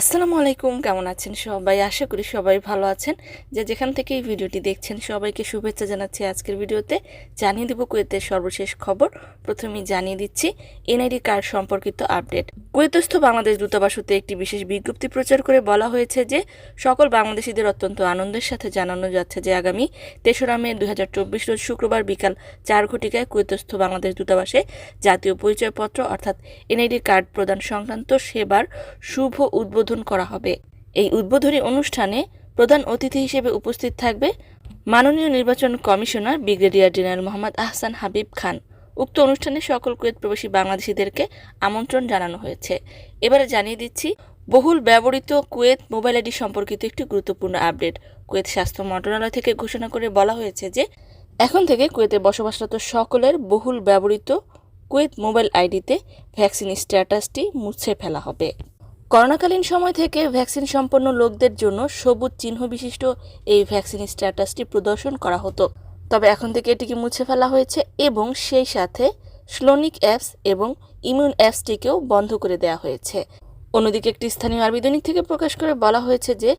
আসসালামু আলাইকুম, কেমন আছেন সবাই? আশা করি সবাই ভালো আছেন। যে যেখান থেকে এই ভিডিওটি দেখছেন, সবাইকে শুভেচ্ছা জানাচ্ছি আজকের ভিডিওতে। জানিয়ে দেব কুয়েতের সর্বশেষ খবর। প্রথমেই জানিয়ে দিচ্ছি, এনআইডি কার্ড সম্পর্কিত আপডেট। কুয়েতস্থ বাংলাদেশ দূতাবাস হতে একটি বিশেষ বিজ্ঞপ্তি প্রচার করে বলা হয়েছে যে, সকল বাংলাদেশিদের অত্যন্ত আনন্দের সাথে জানানো যাচ্ছে যে, আগামী তেসরা মে দুই রোজ শুক্রবার বিকাল চার ঘটিকায় কুয়েতস্থ বাংলাদেশ দূতাবাসে জাতীয় পরিচয়পত্র, অর্থাৎ এনআইডি কার্ড প্রদান সংক্রান্ত সেবার শুভ উদ্বোধন করা হবে। এই উদ্বোধনী অনুষ্ঠানে প্রধান অতিথি হিসেবে উপস্থিত থাকবে মাননীয় নির্বাচন commissioner brigadier general Mohammad Ahsan Habib Khan. উক্ত অনুষ্ঠানে সকল কুয়েত প্রবাসী বাংলাদেশিদেরকে আমন্ত্রণ জানানো হয়েছে। এবারে জানিয়ে দিচ্ছি, বহুল ব্যবহৃত কুয়েত মোবাইল আইডি সম্পর্কিত একটি গুরুত্বপূর্ণ আপডেট। কুয়েত স্বাস্থ্য মন্ত্রণালয় থেকে ঘোষণা করে বলা হয়েছে যে, এখন থেকে কুয়েতে বসবাসরত সকলের বহুল ব্যবহৃত কুয়েত মোবাইল আইডিতে ভ্যাকসিন স্ট্যাটাসটি মুছে ফেলা হবে। করোনাকালীন সময় থেকে ভ্যাকসিন সম্পন্ন লোকদের জন্য সবুজ চিহ্ন বিশিষ্ট এই ভ্যাকসিন স্ট্যাটাসটি প্রদর্শন করা হতো। তবে এখন থেকে এটিকে মুছে ফেলা হয়েছে এবং সেই সাথে স্লোনিক অ্যাপস এবং ইমিউন অ্যাপসটিকেও বন্ধ করে দেওয়া হয়েছে। অন্যদিকে একটি স্থানীয় আরবি দৈনিক থেকে প্রকাশ করে বলা হয়েছে যে,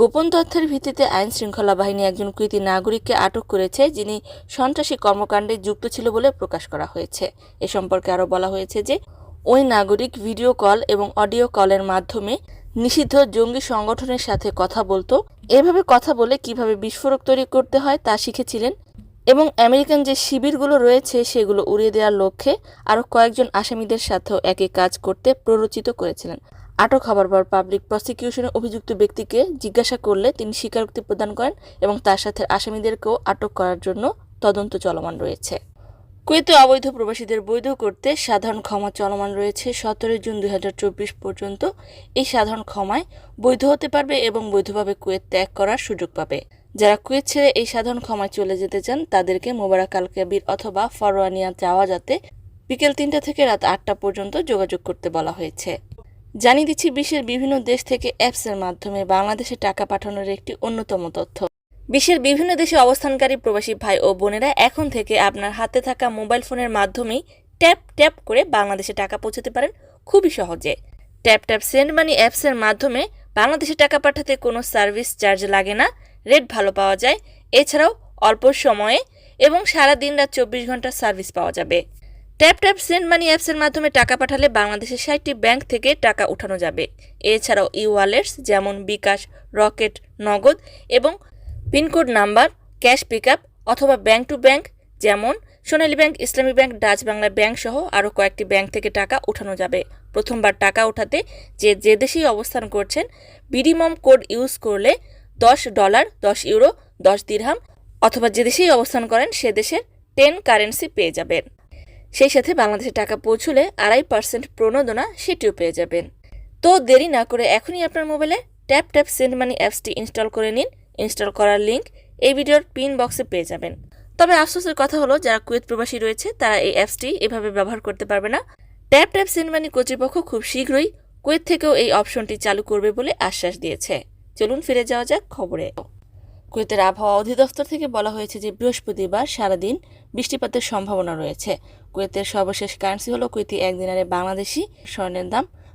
গোপন তথ্যের ভিত্তিতে আইন শৃঙ্খলা বাহিনী একজন কৃতি নাগরিককে আটক করেছে যিনি সন্ত্রাসী কর্মকাণ্ডে যুক্ত ছিল বলে প্রকাশ করা হয়েছে। এ সম্পর্কে আরও বলা হয়েছে যে ওই নাগরিক ভিডিও কল এবং অডিও কলের মাধ্যমে নিষিদ্ধ জঙ্গি সংগঠনের সাথে কথা বলতো। এভাবে কথা বলে কীভাবে বিস্ফোরক তৈরি করতে হয় তা শিখেছিলেন এবং আমেরিকান যে শিবিরগুলো রয়েছে সেগুলো উড়িয়ে দেওয়ার লক্ষ্যে আরও কয়েকজন আসামিদের সাথেও একই কাজ করতে প্ররোচিত করেছিলেন। আটক হবার পর পাবলিক প্রসিকিউশনে অভিযুক্ত ব্যক্তিকে জিজ্ঞাসা করলে তিনি স্বীকারোক্তি প্রদান করেন এবং তার সাথে আসামিদেরকেও আটক করার জন্য তদন্ত চলমান রয়েছে। কুয়েতে অবৈধ প্রবাসীদের বৈধ করতে সাধারণ ক্ষমা চলমান রয়েছে সতেরো জুন দু হাজার চব্বিশ পর্যন্ত। এই সাধারণ ক্ষমায় বৈধ হতে পারবে এবং বৈধভাবে কুয়েত ত্যাগ করার সুযোগ পাবে। যারা কুয়েত ছেড়ে এই সাধারণ ক্ষমায় চলে যেতে চান, তাদেরকে মোবারক আল কাবির অথবা ফরওয়ানিয়া যাওয়া যাতে বিকেল তিনটা থেকে রাত আটটা পর্যন্ত যোগাযোগ করতে বলা হয়েছে। জানিয়ে দিচ্ছি, বিশ্বের বিভিন্ন দেশ থেকে অ্যাপসের মাধ্যমে বাংলাদেশে টাকা পাঠানোর একটি অন্যতম তথ্য। বিশ্বের বিভিন্ন দেশে অবস্থানকারী প্রবাসী ভাই ও বোনেরা এখন থেকে আপনার হাতে থাকা মোবাইল ফোনের মাধ্যমেই ট্যাপ ট্যাপ করে বাংলাদেশে টাকা পৌঁছাতে পারেন খুবই সহজে। ট্যাপ ট্যাপ সেন্ড মানি অ্যাপসের মাধ্যমে বাংলাদেশে টাকা পাঠাতে কোনো সার্ভিস চার্জ লাগে না, রেট ভালো পাওয়া যায়, এছাড়াও অল্প সময়ে এবং সারা দিন রাত চব্বিশ ঘণ্টা সার্ভিস পাওয়া যাবে। ট্যাপ ট্যাপ সেন্ড মানি অ্যাপসের মাধ্যমে টাকা পাঠালে বাংলাদেশের ষাটটি ব্যাংক থেকে টাকা উঠানো যাবে। এছাড়াও ই ওয়ালেটস যেমন বিকাশ, রকেট, নগদ এবং pin code number, cash pickup অথবা ব্যাংক টু ব্যাংক, যেমন Sonali bank, Islami bank, Dutch Bangla bank সহ আরও কয়েকটি ব্যাংক থেকে টাকা উঠানো যাবে। প্রথমবার টাকা উঠাতে যে যে দেশেই অবস্থান করছেন বিডিমম কোড ইউজ করলে দশ ডলার, দশ ইউরো, দশ দিরহাম অথবা যে দেশেই অবস্থান করেন, সে দেশের টেন কারেন্সি পেয়ে যাবেন। সেই সাথে বাংলাদেশে টাকা পৌঁছলে আড়াই পার্সেন্ট প্রণোদনা সেটিও পেয়ে যাবেন। তো দেরি না করে এখনই আপনার মোবাইলে ট্যাপ ট্যাপ সেন্ড মানি অ্যাপসটি ইনস্টল করে নিন। ইনস্টল করার লিঙ্ক এই ভিডিওর পিন বক্সে পেয়ে যাবেন। তবে আফসোসের কথা হলো, যারা কুয়েত প্রবাসী রয়েছে, তারা এই অ্যাপসটি এভাবে ব্যবহার করতে পারবে না। ট্যাপ ট্যাপ সেন্ড মানি কর্তৃপক্ষ খুব শীঘ্রই কুয়েত থেকেও এই অপশনটি চালু করবে বলে আশ্বাস দিয়েছে। চলুন ফিরে যাওয়া যাক খবরে। কুয়েতের আবহাওয়া অধিদপ্তর থেকে বলা হয়েছে যে, বৃহস্পতিবার সারাদিন বৃষ্টিপাতের সম্ভাবনা রয়েছে। কুয়েতের সর্বশেষ কারেন্সি হলো কুয়েতি এক দিনারে বাংলাদেশি স্বর্ণের দাম